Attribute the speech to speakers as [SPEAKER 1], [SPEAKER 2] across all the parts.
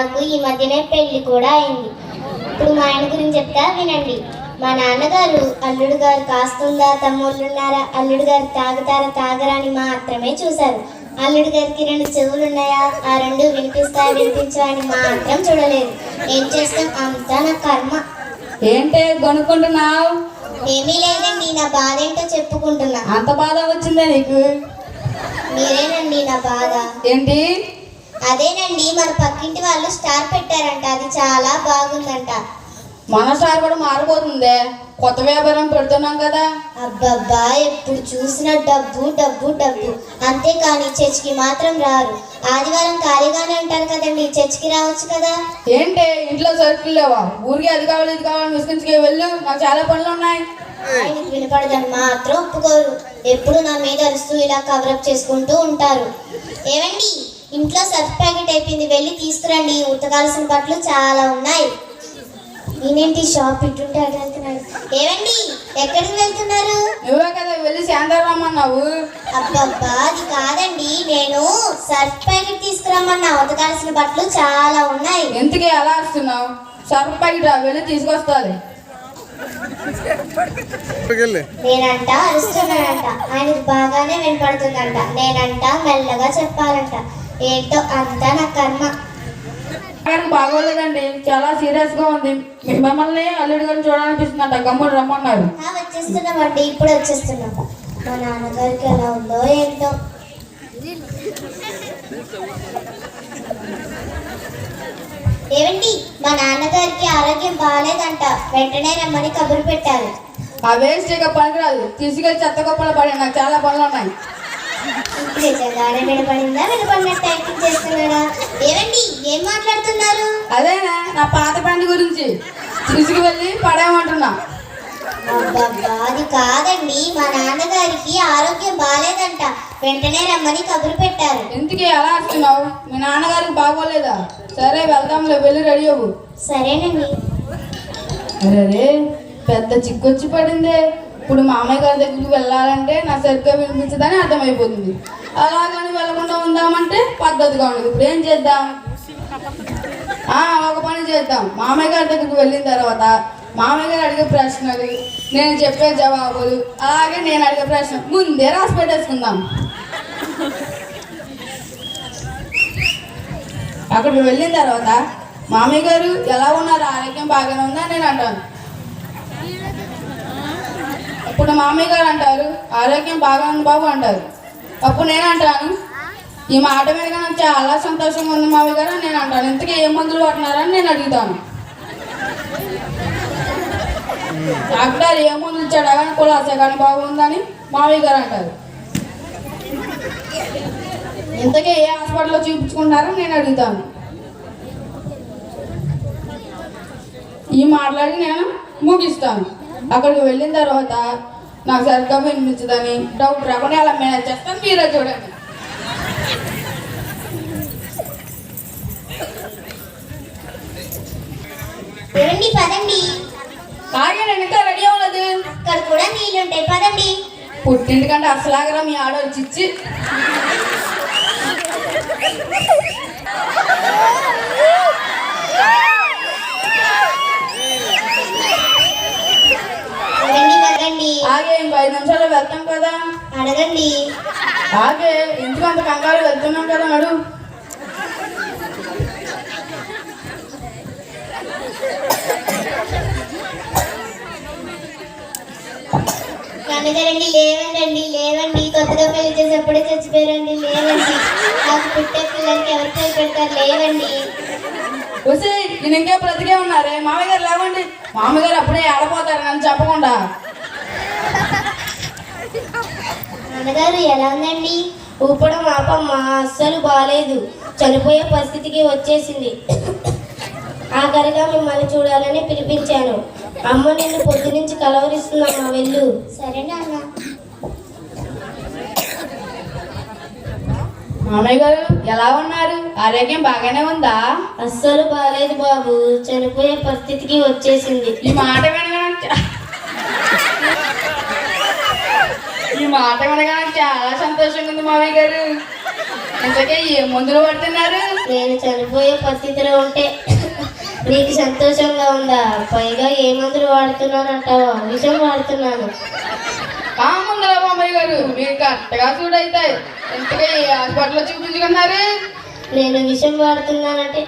[SPEAKER 1] నాకు ఈ మధ్యనే పెళ్ళి కూడా అయింది. ఇప్పుడు మా ఆయన గురించి చెప్తా వినండి. మా నాన్నగారు అల్లుడు గారు కాస్తుందా తమ్ముళ్ళు ఉన్నారా అల్లుడు గారు తాగుతారా తాగరా అని మాత్రమే చూశారు. అల్లుడు గారికి రెండు చెవులు ఉన్నాయా ఆ రెండు వినిపిస్తాయా వినిపించా అని మాత్రం చూడలేదు. ఏం చేస్తాం? అంతా నా కర్మ.
[SPEAKER 2] ఏంటే కొనుక్కుంటున్నావు
[SPEAKER 1] ఏమీ లేదండి నా బాధ ఏంటో చెప్పుకుంటున్నా.
[SPEAKER 2] అంత బాధ వచ్చిందా నీకు?
[SPEAKER 1] మీరేనండి నా బాధ.
[SPEAKER 2] ఏంటి?
[SPEAKER 1] అదేనండి మన పక్కింటి వాళ్ళు స్టార్ పెట్టారంట అది చాలా బాగుందంట.
[SPEAKER 2] మన సార్ కూడా మారిపోతుందే. కొత్త వ్యాపారం పెడుతున్నాం కదా.
[SPEAKER 1] అబ్బబ్బా ఎప్పుడు చూసినా డబ్బు డబ్బు డబ్బు. అంతేకాని చర్చికి మాత్రం రారు. ఆదివారం ఖాళీగానే ఉంటారు కదండి చర్చికి రావచ్చు కదా.
[SPEAKER 2] ఏంటి ఇంట్లో సరుకులు లేవా? ఊరికి అది కావాలి ఇది కావాలని విసుకుంచుకే వెళ్ళు. నాకు చాలా పనులు ఉన్నాయి.
[SPEAKER 1] ఆయనకు వినపడదని మాత్రం ఒప్పుకోరు. ఎప్పుడు నా మీద అరుస్తూ ఇలా కవరప్ చేసుకుంటూ ఉంటారు. ఏమండి ఇంట్లో సర్ఫ్ ప్యాకెట్ అయిపోయింది వెళ్ళి తీసుకురండి. ఉతకాల్సిన బట్టలు చాలా ఉన్నాయి. నేనేంటి షాప్ ఇటుంటే అటు వెళ్తున్నాడు ఏమండి ఎక్కడికి వెళ్తున్నారు?
[SPEAKER 2] నువ్వే కదా వెళ్ళి శాంతం రమ్మన్నావు.
[SPEAKER 1] అబ్బబ్బా అది కాదండి. నేను సర్ఫ్ ప్యాకెట్ తీసుకురమ్మన్నా. ఉతకాల్సిన బట్టలు చాలా ఉన్నాయి.
[SPEAKER 2] ఎందుకే అలా వస్తున్నావు సర్ఫ్ ప్యాకెట్ రా, వెళ్ళి తీసుకొస్తాది.
[SPEAKER 1] నేనంట అరుస్తున్నానంట. ఆయనకు బాగానే వినపడుతుందంట. నేనంట మెల్లగా చెప్పాలంట. ఏంటో అంతా నా కర్మ.
[SPEAKER 2] బాగోలేదండి. చాలా సీరియస్గా ఉంది. మిమ్మల్ని అల్లుడి గారిని చూడాలనిపిస్తుందంట గమ్ముడు రమ్మన్నారు.
[SPEAKER 1] వచ్చేస్తున్నామండి. ఇప్పుడు వచ్చేస్తున్నాం. మా నాన్నగారికి ఎలా ఉందో ఏంటో. ఏమండి మా నాన్నగారికి ఆరోగ్యం బాగాలేదంట. వెంటనే రమ్మని కబురు పెట్టారు.
[SPEAKER 2] ఆ వేస్ట్ ఇక పనికిరాదు. తీసుకెళ్ళి చెత్త గొప్పలు పడి నాకు చాలా పనులు ఉన్నాయి.
[SPEAKER 1] నిజంగానే వినపడిందా? వినపడినట్టు యాక్టింగ్ చేస్తున్నాడా? ఏమండి ఏం మాట్లాడుతున్నారు?
[SPEAKER 2] అదేనా నా పాత బండి గురించి. తీసుకువెళ్ళి పడేయమంటున్నా.
[SPEAKER 1] అబ్బబ్బా అది కాదండి. మా నాన్నగారికి ఆరోగ్యం బాగాలేదంట వెంటనే రమ్మని కబురు పెట్టారు.
[SPEAKER 2] ఎందుకే అలా వస్తున్నావు మీ నాన్నగారికి బాగోలేదా? సరే వెళ్దాంలే వెళ్ళి రెడీ అవ్వు.
[SPEAKER 1] సరేనండి.
[SPEAKER 2] అరే పెద్ద చిక్కొచ్చి పడిందే. ఇప్పుడు మామయ్య గారి దగ్గరికి వెళ్ళాలంటే నా సరిగ్గా వినిపించదని అర్థమైపోతుంది. అలాగని వెళ్ళకుండా ఉందామంటే పద్ధతిగా ఉండదు. ఇప్పుడు ఏం చేద్దాం? ఒక పని చేద్దాం. మామయ్య గారి దగ్గరికి వెళ్ళిన తర్వాత మామయ్య గారు అడిగే ప్రశ్నలు నేను చెప్పే జవాబులు అలాగే నేను అడిగే ప్రశ్న ముందే రాసి పెట్టేసుకుందాం. అక్కడికి వెళ్ళిన తర్వాత మామయ్య గారు ఎలా ఉన్నారు? ఆరోగ్యం బాగానే ఉందా? నేను అంటాను. అప్పుడు మామయ్య గారు అంటారు ఆరోగ్యం బాగా ఉంది బాబు అంటారు. అప్పుడు నేను అంటాను ఈ మాట మీద నాకు చాలా సంతోషంగా ఉంది మావి గారు నేను అంటాను. ఇంతకీ ఏ మందులు వాడుతున్నారని నేను అడుగుతాను. డాక్టర్ ఏ మందులు ఇచ్చాడా కానీ కులాసా కానీ బాగుందని మావి గారు అంటారు. ఇంతకీ ఏ హాస్పిటల్లో చూపించుకుంటారని నేను అడుగుతాను. ఈ మాట్లాడి నేను ముగిస్తాను. అక్కడికి వెళ్ళిన తర్వాత నాకు సరిగ్గా వినిపించదని డౌట్ రాకుండా అలా మేనేజ్ చేస్తాను. మీరే చూడండి.
[SPEAKER 1] ఏమండి పదండి.
[SPEAKER 2] నేను ఇంకా రెడీ అవ్వలేదు.
[SPEAKER 1] అక్కడ కూడా నీళ్ళుంటాయి పదండి.
[SPEAKER 2] పుట్టింటికంటే అసలాగరా మీ ఆడవాళ్ళు చిచ్చి
[SPEAKER 1] అడగండి పదండి
[SPEAKER 2] ఆగే ఇంకో ఐదు నిమిషాల్లో వెళ్తాం కదా.
[SPEAKER 1] అడగండి.
[SPEAKER 2] ఆగే ఎందుకు అంత కంగారు వెళ్తున్నాం కదా నడు
[SPEAKER 1] నాన్నగారండి లేవండి లేవండి. కొత్తగా పెళ్ళి చేసేప్పుడే చచ్చిపోయారండి లేవండి. నాకు పుట్టే పిల్లలకి ఎవరు పేరు పెడతారు? లేవండి.
[SPEAKER 2] వస్తే నేను ఇంకా బ్రతికే ఉన్నారే? మామయ్య గారు లేవండి. మామయ్య గారు అప్పుడే ఆడపోతారు నన్ను చెప్పకుండా.
[SPEAKER 1] నాన్నగారు ఎలా ఉందండి?
[SPEAKER 3] ఊపడం ఆపమ్మ అస్సలు బాగాలేదు చనిపోయే పరిస్థితికి వచ్చేసింది. ఆఖరిగా మిమ్మల్ని చూడాలని పిలిపించాను. అమ్మ నిన్ను పొద్దు నుంచి కలవరిస్తుందమ్మా వెళ్ళు.
[SPEAKER 1] సరే నాన్న.
[SPEAKER 2] మామయ్య గారు ఎలా ఉన్నారు? ఆరోగ్యం బాగానే ఉందా?
[SPEAKER 3] అస్సలు బాగాలేదు బాబు. చనిపోయే పరిస్థితికి వచ్చేసింది.
[SPEAKER 2] ఈ మాట వినగా నాకు చా- ఈ మాట వినగా నాకు చాలా సంతోషంగా ఉంది మామయ్య గారు. ఇంతకే ఏ మందులు పడుతున్నారు
[SPEAKER 3] నేను చనిపోయే పరిస్థితిలో ఉంటే నీకు సంతోషంగా ఉందా? పైగా ఏ మందులు వాడుతున్నానంటావా విషం వాడుతున్నాను.
[SPEAKER 2] కాముందరా మామయ్య గారు? మీరు కరెక్ట్గా అవుతాయి ఇంతగా ఏ హాస్పిటల్లో చూపించుకున్నారు?
[SPEAKER 3] నేను విషం వాడుతున్నానంటే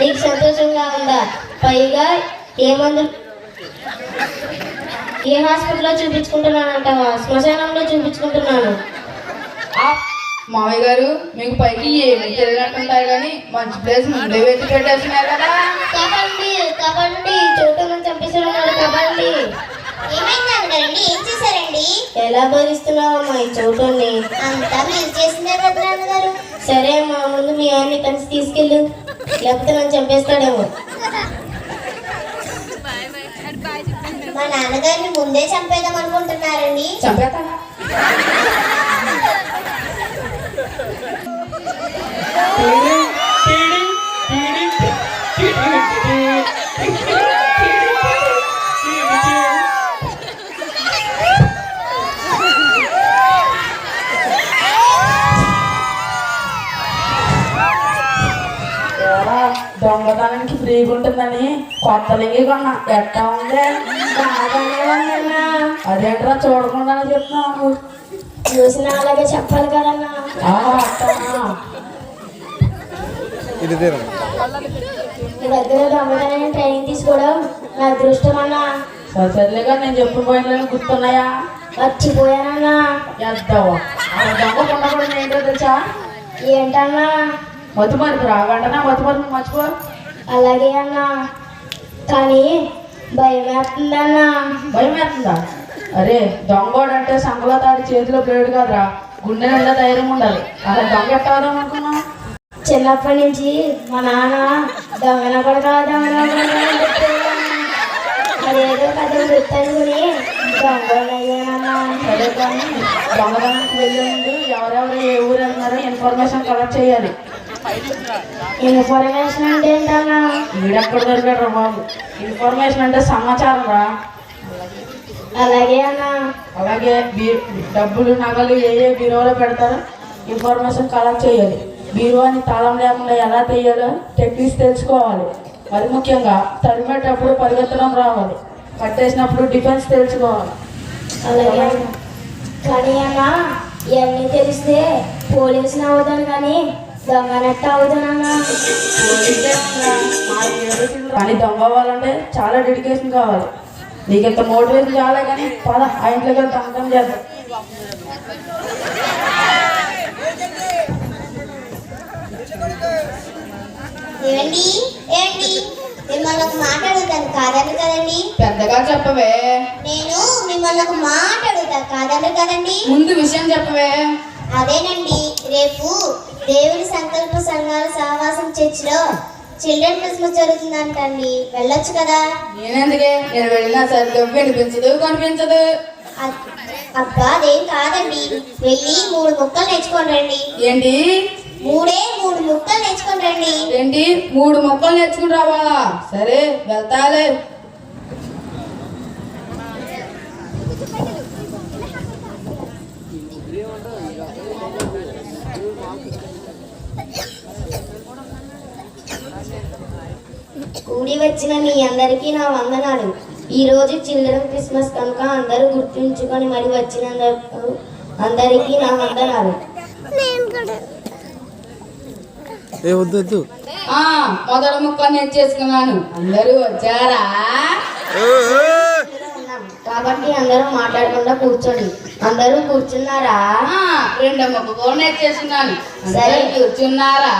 [SPEAKER 3] నీకు సంతోషంగా ఉందా? పైగా ఏ మందులు ఏ హాస్పిటల్లో చూపించుకుంటున్నానంటావా? శ్మశానంలో చూపించుకుంటున్నాను.
[SPEAKER 2] మామయ్య గారు మీకు పైకి ఏమి తెలియనట్టుంటారు కానీ మంచి ప్లేస్ ముందే వెతికి పెట్టేస్తున్నారు కదా.
[SPEAKER 3] కబడ్డీ కబడ్డీ చోటును చంపేస్తున్నాడు
[SPEAKER 1] ఏమైంది నాన్నగారండి ఏం చేశారండి?
[SPEAKER 3] ఎలా భరిస్తున్నావమ్మా ఈ చోటుని?
[SPEAKER 1] అంతా మీరు చేసిందే కదా నాన్నగారు.
[SPEAKER 3] సరే అమ్మా ముందు మీ ఆయన్ని కలిసి తీసుకెళ్ళు. లేకపోతే నన్ను చంపేస్తాడేమో.
[SPEAKER 1] మా నాన్నగారిని ముందే చంపేద్దాం అనుకుంటున్నారండి.
[SPEAKER 2] చంపేతా
[SPEAKER 4] దొంగతనానికి ఫ్రీగా ఉంటుందని కొత్త లింగి కొన్నా. ఎట్టా ఉంది?
[SPEAKER 3] బాగానే చూడకుండా
[SPEAKER 4] అదేంట్రా చూడకుండానే చెప్తున్నావు.
[SPEAKER 3] చూసిన అలాగే చెప్పాలి కదన్నా.
[SPEAKER 4] అట్టనా?
[SPEAKER 5] ఇది
[SPEAKER 3] మీ దగ్గర దొంగతనాన్ని ట్రైనింగ్ తీసుకోవడం నా అదృష్టం అన్నా.
[SPEAKER 4] సర్లేగా నేను చెప్పిన పోయిన గుర్తున్నాయా?
[SPEAKER 3] మర్చిపోయానన్నా.
[SPEAKER 4] ఎద్దావా? ఆ దొంగ ఉండకూడదు ఏంటో తెలుసా?
[SPEAKER 3] ఏంటన్నా?
[SPEAKER 4] మతి మరుపు రా వెంటనే మతి మరుపు మర్చిపో.
[SPEAKER 3] అలాగే అన్నా. కానీ భయం వేస్తుందన్నా
[SPEAKER 4] భయం వేస్తుందా అరే దొంగోడు అంటే సంకలో తాడి చేతిలో బ్లేడు కాదురా. గుండె నిండా ధైర్యం ఉండాలి. అలా దొంగ ఎట్టాదాం అనుకున్నావు?
[SPEAKER 3] చిన్నప్పటి నుంచి మా నాన్న దొంగన కొడక దొంగన. అదేదో కథ
[SPEAKER 4] కానీ దొంగతనానికి వెళ్ళే ముందు ఎవరెవరు ఏ ఊరు వెళ్తున్నారో ఇన్ఫర్మేషన్ కలెక్ట్ చేయాలి.
[SPEAKER 3] ఇన్ఫర్మేషన్ అంటే ఏంటన్నా?
[SPEAKER 4] వీడెక్కడ దొరికాడు రా బాబు? ఇన్ఫర్మేషన్ అంటే సమాచారం రా.
[SPEAKER 3] అలాగే అన్నా.
[SPEAKER 4] అలాగే డబ్బులు నగలు ఏ ఏ బీరోలో పెడతారో ఇన్ఫర్మేషన్ కలెక్ట్ చేయాలి. బీరువాని తాళం లేకుండా ఎలా తీయాలో టెక్నిక్స్ తెలుసుకోవాలి. మరి ముఖ్యంగా తరిమేటప్పుడు పరిగెత్తడం రావాలి. కట్టేసినప్పుడు డిఫెన్స్ తెలుసుకోవాలి.
[SPEAKER 3] అలాగే. కానీ అన్న ఇవన్నీ తెలిస్తే పోలీసుని అవుతాను కానీ దొంగనట్టు అవుతానన్నా.
[SPEAKER 4] కానీ దొంగ అవ్వాలంటే చాలా డెడికేషన్ కావాలి. నీకు ఇంత మోటివేషన్ చాలే కానీ పద ఆ చేద్దాం.
[SPEAKER 1] ఏమండి ఏమండి మిమ్మల్ని ఒక మాట అడుగుతాను. కాదన్నారు కదండి?
[SPEAKER 2] పెద్దగా చెప్పవే.
[SPEAKER 1] నేను మిమ్మల్ని ఒక మాట అడుగుతాను. కాదన్నారు కదండి?
[SPEAKER 2] ముందు విషయం చెప్పవే.
[SPEAKER 1] అదేనండి. రేపు దేవుని సంకల్ప సంఘాల సహవాసం చర్చిలో చిల్డ్రన్ క్రిస్మస్ జరుగుతుందంటండి. వెళ్ళొచ్చు కదా?
[SPEAKER 2] నేనెందుకే? నేను వెళ్ళినా సరిగ్గా వినిపించదు కనిపించదు
[SPEAKER 1] అబ్బా అదేం కాదండి. వెళ్ళి మూడు ముక్కలు నేర్చుకొని రండి.
[SPEAKER 2] ఏంటి?
[SPEAKER 1] మూడే మూడు ముక్కలు నేర్చుకొని రండి.
[SPEAKER 2] ఏంటి? మూడు మొక్కలు నేర్చుకుని రావాలా? సరే వెళ్తాలే.
[SPEAKER 3] కూడి వచ్చిన మీ అందరికీ నా వందనాలు. ఈ రోజు చిల్డ్రన్ క్రిస్మస్ కనుక అందరూ గుర్తుంచుకొని మరి వచ్చినందుకు అందరికీ నా వందనాలు.
[SPEAKER 5] ఏ వద్దు
[SPEAKER 2] మొదటి ముక్కలు నేర్చేసుకున్నాను అందరూ వచ్చారా.
[SPEAKER 3] కాబట్టి అందరూ మాట్లాడకుండా కూర్చోండి. అందరూ కూర్చున్నారా?
[SPEAKER 2] రెండో ముక్క కూడా నేర్చేసుకున్నాను
[SPEAKER 3] సరే.
[SPEAKER 2] అందరూ కూర్చున్నారా?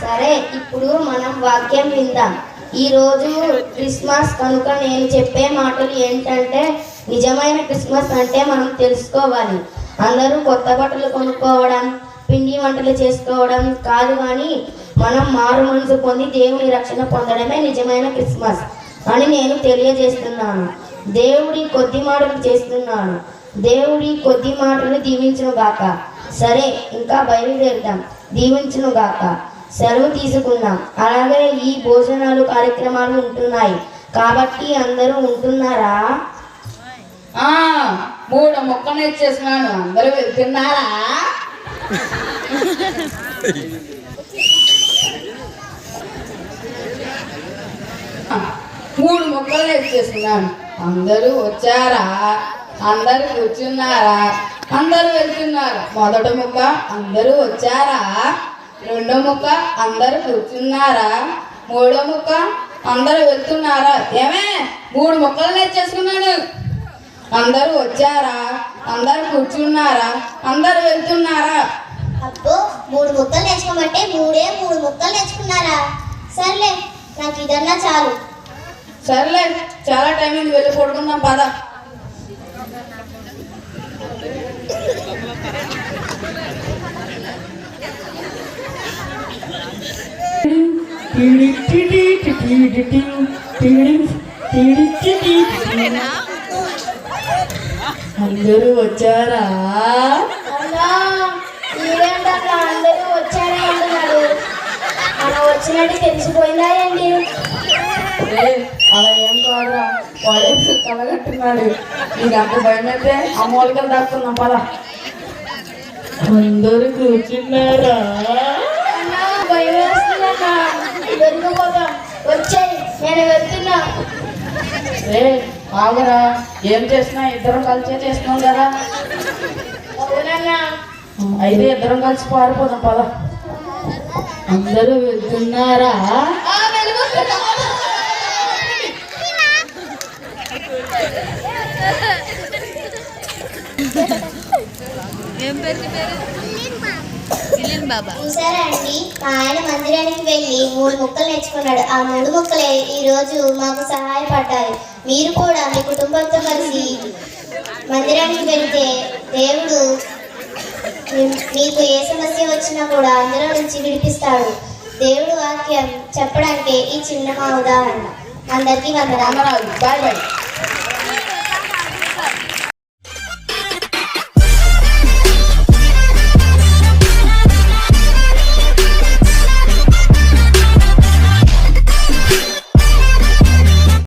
[SPEAKER 3] సరే ఇప్పుడు మనం వాక్యం విందాం. ఈరోజు క్రిస్మస్ కనుక నేను చెప్పే మాటలు ఏంటంటే నిజమైన క్రిస్మస్ అంటే మనం తెలుసుకోవాలి. అందరూ కొత్త బట్టలు కొనుక్కోవడం పిండి వంటలు చేసుకోవడం కాదు కానీ మనం మారు మనసు పొంది దేవుని రక్షణ పొందడమే నిజమైన క్రిస్మస్ అని నేను తెలియజేస్తున్నాను. దేవుడి కొద్ది మాటలు చేస్తున్నాను. దేవుడి కొద్ది మాటలు దీవించును గాక సరే ఇంకా బయలుదేరుదాం. దీవించును గాక సెలవు తీసుకుందాం. అలాగే ఈ భోజనాలు కార్యక్రమాలు ఉంటున్నాయి. కాబట్టి అందరూ ఉంటున్నారా?
[SPEAKER 2] మూడు మొక్కలు చేస్తున్నాను అందరూ వెళ్తున్నారా మూడు మొక్కలు ఇచ్చేసినాను. అందరూ వచ్చారా? అందరూ కూర్చున్నారా? అందరూ వెళ్తున్నారా? మొదట ముక్క అందరూ వచ్చారా? రెండో ముక్క అందరూ కూర్చున్నారా? మూడో ముక్క అందరూ వెళ్తున్నారా? ఏమే? మూడు ముక్కలు నేర్చేసుకున్నాను అందరూ వచ్చారా? అందరూ కూర్చున్నారా? అందరూ వెళ్తున్నారా?
[SPEAKER 1] అబ్బో మూడు ముక్కలు నేర్చుకోమంటే మూడే మూడు ముక్కలు నేర్చుకున్నారా? సర్లే నాకు ఇదన్నా చాలు.
[SPEAKER 2] సర్లే చాలా టైం వెళ్ళి పడుకుందాం పద.
[SPEAKER 4] అందరూ వచ్చారా?
[SPEAKER 3] అందరూ వచ్చారే అంటున్నాడు. మనం వచ్చినట్టు తెలిసిపోయిందా
[SPEAKER 4] ఏ, అలా ఏం కాదురా. వాడే కలగట్టున్నాడు నీకు అంత భయం అయితే అమ్మోళ్ళకి దాక్కున్నాం పద. అందరూ కూర్చున్నారా?
[SPEAKER 3] భయం వేస్తుందన్నా. దొరికిపోతాం వచ్చాయి నేను వెళ్తున్నా
[SPEAKER 4] ఏ ఆగరా. ఏం చేసినా ఇద్దరం కలిసే చేస్తున్నాం కదా.
[SPEAKER 3] అవునన్నా
[SPEAKER 4] అయితే ఇద్దరం కలిసి పారిపోదాం పద. అందరూ వెళ్తున్నారా?
[SPEAKER 1] చూసారా అండి? మా ఆయన మందిరానికి వెళ్ళి మూడు ముక్కలు నేర్చుకున్నాడు. ఆ మూడు ముక్కలే ఈరోజు మాకు సహాయపడ్డాయి. మీరు కూడా మీ కుటుంబంతో కలిసి మందిరానికి వెళ్తే దేవుడు మీకు ఏ సమస్య వచ్చినా కూడా అందులో నుంచి విడిపిస్తాడు. దేవుడు వాక్యం చెప్పడానికి ఈ చిన్న మా ఉదాహరణ. అందరికీ వందనాలు.
[SPEAKER 2] Bye bye.